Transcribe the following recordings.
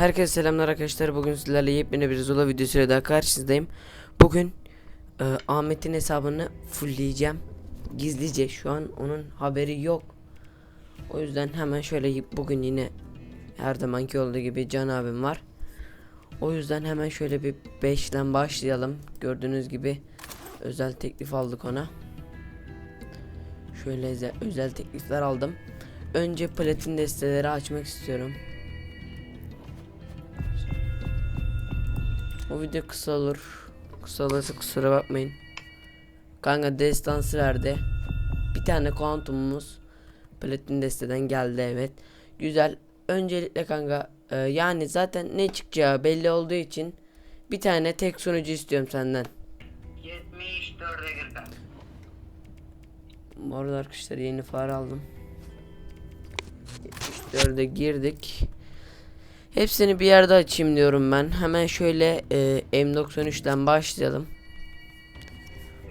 Herkese selamlar arkadaşlar. Bugün sizlerle yepyeni bir Zula videosuyla daha karşınızdayım. Bugün e, Ahmet'in hesabını fullleyeceğim. Gizlice şu an onun haberi yok. O yüzden hemen şöyle bugün yine her zamanki olduğu gibi Can abim var. O yüzden hemen şöyle bir 5'ten başlayalım. Gördüğünüz gibi özel teklif aldık ona. Şöyle özel teklifler aldım. Önce platin desteleri açmak istiyorum. Bu video kısa olur. Kısa olursa kusura bakmayın. Kanka destansı verdi. Bir tane kuantumumuz platin desteden geldi evet. Güzel. Öncelikle kanka e, yani zaten ne çıkacağı belli olduğu için bir tane tek sunucu istiyorum senden. 74'e gir kanka. Bu arada arkadaşlar yeni fare aldım. 74'e girdik. Hepsini bir yerde açayım diyorum ben. Hemen şöyle e, M93'ten başlayalım.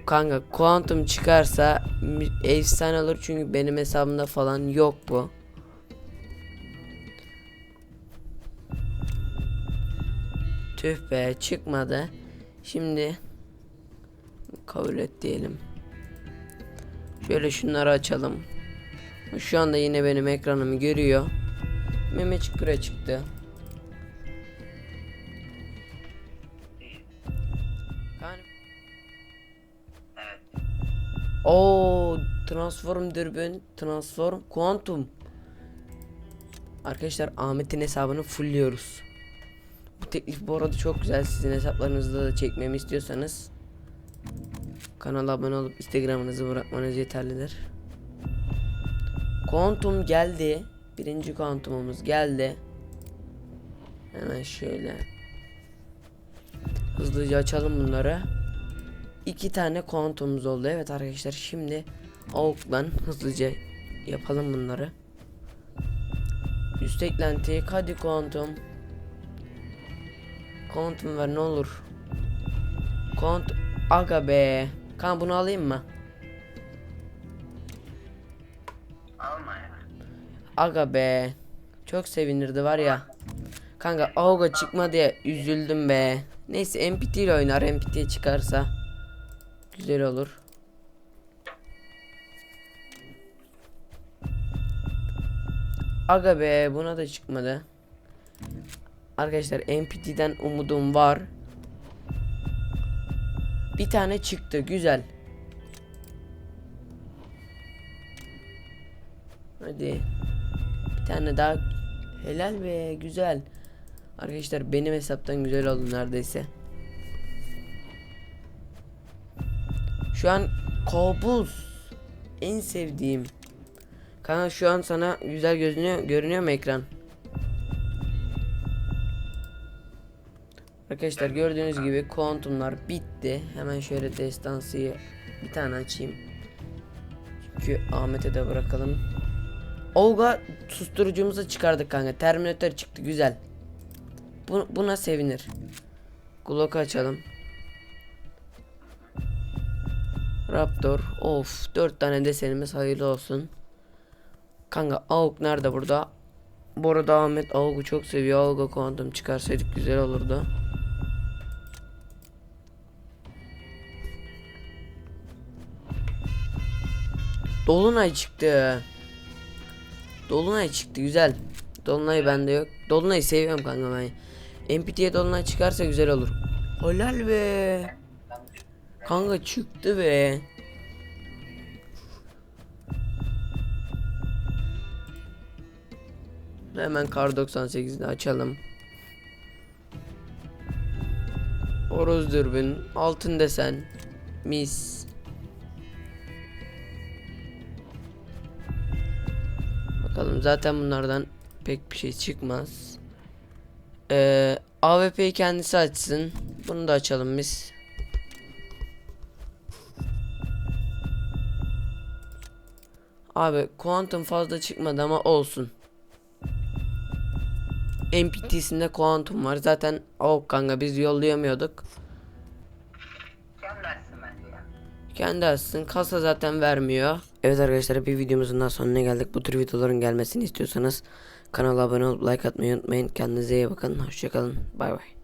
Kanka kuantum çıkarsa efsane olur çünkü benim hesabımda falan yok bu. Tüh be çıkmadı. Şimdi kabul et diyelim. Şöyle şunları açalım. Şu anda yine benim ekranımı görüyor. Meme çıkıra çıktı. Yani... Oo, transform dürbün, transform kuantum. Arkadaşlar Ahmet'in hesabını fullliyoruz. Bu teklif bu arada çok güzel. Sizin hesaplarınızda da çekmemi istiyorsanız kanala abone olup Instagram'ınızı bırakmanız yeterlidir. Kuantum geldi. Birinci kuantumumuz geldi. Hemen şöyle hızlıca açalım bunları. İki tane kuantumumuz oldu. Evet arkadaşlar şimdi AUK'dan hızlıca yapalım bunları. Üst eklenti hadi kuantum. Kuantum ver ne olur. Kuantum aga be. Kan bunu alayım mı? Alma. Aga be. Çok sevinirdi var ya. Kanka Auga çıkma diye üzüldüm be. Neyse MPT ile oynar. MPT çıkarsa güzel olur. Aga be buna da çıkmadı. Arkadaşlar MPT'den umudum var. Bir tane çıktı güzel. Hadi. Bir tane daha helal ve güzel. Arkadaşlar benim hesaptan güzel oldu neredeyse. Şu an kabus en sevdiğim. Kanka şu an sana güzel görünüyor görünüyor mu ekran? Arkadaşlar gördüğünüz gibi kuantumlar bitti. Hemen şöyle destansıyı bir tane açayım. Çünkü Ahmet'e de bırakalım. Olga susturucumuzu çıkardık kanka. Terminator çıktı güzel. Bu, buna sevinir. Glock'u açalım. Raptor. Of 4 tane desenimiz hayırlı olsun. Kanka AUG nerede burada? Bu arada Ahmet AUG'u çok seviyor. AUG'a kuantum çıkarsaydık güzel olurdu. Dolunay çıktı. Dolunay çıktı güzel. Dolunay bende yok. Dolunay'ı seviyorum kanka ben. MPT'ye Dolunay çıkarsa güzel olur. Helal be. Kanka çıktı be. Hemen kar 98'de açalım. Oroz dürbün, altın desen, mis. Bakalım zaten bunlardan pek bir şey çıkmaz. Ee, AWP'yi kendisi açsın. Bunu da açalım biz. Abi kuantum fazla çıkmadı ama olsun. MPT'sinde kuantum var. Zaten o kanka biz yollayamıyorduk. Kendi açsın. Kasa zaten vermiyor. Evet arkadaşlar bir videomuzun daha sonuna geldik. Bu tür videoların gelmesini istiyorsanız Kanala abone olup like atmayı unutmayın. Kendinize iyi bakın. Hoşçakalın. Bay bay.